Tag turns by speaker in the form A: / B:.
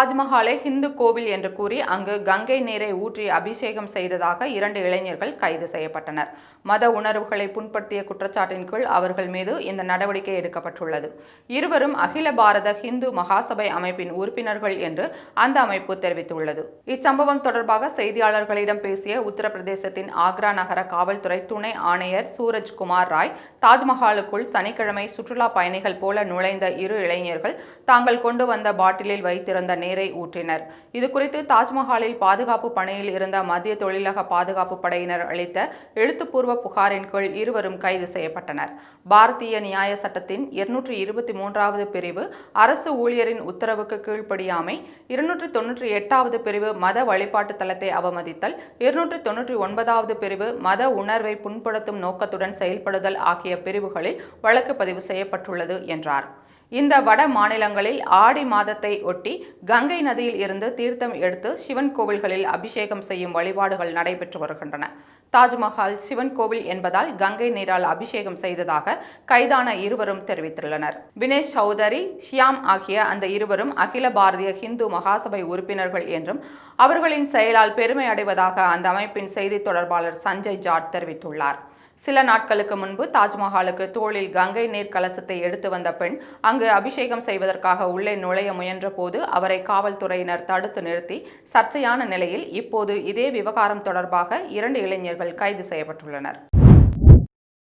A: தாஜ்மஹாலை ஹிந்து கோவில் என்று கூறி அங்கு கங்கை நீரை ஊற்றி அபிஷேகம் செய்ததாக இரண்டு இளைஞர்கள் கைது செய்யப்பட்டனர். மத உணர்வுகளை புண்படுத்திய குற்றச்சாட்டின் கீழ் அவர்கள் மீது இந்த நடவடிக்கை எடுக்கப்பட்டுள்ளது. இருவரும் அகில பாரத ஹிந்து மகாசபை அமைப்பின் உறுப்பினர்கள் என்று அந்த அமைப்பு தெரிவித்துள்ளது. இச்சம்பவம் தொடர்பாக செய்தியாளர்களிடம் பேசிய உத்தரப்பிரதேசத்தின் ஆக்ரா நகர காவல்துறை துணை ஆணையர் சூரஜ் குமார் ராய் தாஜ்மஹாலுக்குள் சனிக்கிழமை சுற்றுலா பயணிகள் போல நுழைந்த இரு இளைஞர்கள் தாங்கள் கொண்டு வந்த பாட்டிலில் வைத்திருந்த நீரை ஊற்றினர். இது குறித்து தாஜ்மஹாலில் பாதுகாப்பு பணியில் இருந்த மத்திய தொழிலக பாதுகாப்பு படையினர் அளித்த எழுத்துப்பூர்வ புகாரின் கீழ் இருவரும் கைது செய்யப்பட்டனர். பாரதிய நியாய சட்டத்தின் இருநூற்றி இருபத்தி மூன்றாவது பிரிவு அரசு ஊழியரின் உத்தரவுக்கு கீழ்ப்படியாமை இருநூற்றி தொன்னூற்றி எட்டாவது பிரிவு மத வழிபாட்டு தளத்தை அவமதித்தல் இருநூற்றி தொன்னூற்றி ஒன்பதாவது பிரிவு மத உணர்வை புண்படுத்தும் நோக்கத்துடன் செயல்படுதல் ஆகிய பிரிவுகளில் வழக்கு பதிவு செய்யப்பட்டுள்ளது என்றார். இந்த வட மாநிலங்களில் ஆடி மாதத்தை ஒட்டி கங்கை நதியில் இருந்து தீர்த்தம் எடுத்து சிவன் கோவில்களில் அபிஷேகம் செய்யும் வழிபாடுகள் நடைபெற்று வருகின்றன. தாஜ்மஹால் சிவன் கோவில் என்பதால் கங்கை நீரால் அபிஷேகம் செய்ததாக கைதான இருவரும் தெரிவித்துள்ளனர். வினேஷ் சௌதரி ஷியாம் ஆகிய அந்த இருவரும் அகில பாரதிய ஹிந்து மகாசபை உறுப்பினர்கள் என்றும் அவர்களின் செயலால் பெருமை அடைவதாக அந்த அமைப்பின் செய்தி தொடர்பாளர் சஞ்சய் ஜாட் தெரிவித்துள்ளார். சில நாட்களுக்கு முன்பு தாஜ்மஹாலுக்கு தோளில் கங்கை நீர் கலசத்தை எடுத்து வந்த பெண் அங்கு அபிஷேகம் செய்வதற்காக உள்ளே நுழைய முயன்ற போது அவரை காவல்துறையினர் தடுத்து நிறுத்தி சர்ச்சையான நிலையில் இப்போது இதே விவகாரம் தொடர்பாக இரண்டு இளைஞர்கள் கைது செய்யப்பட்டுள்ளனர்.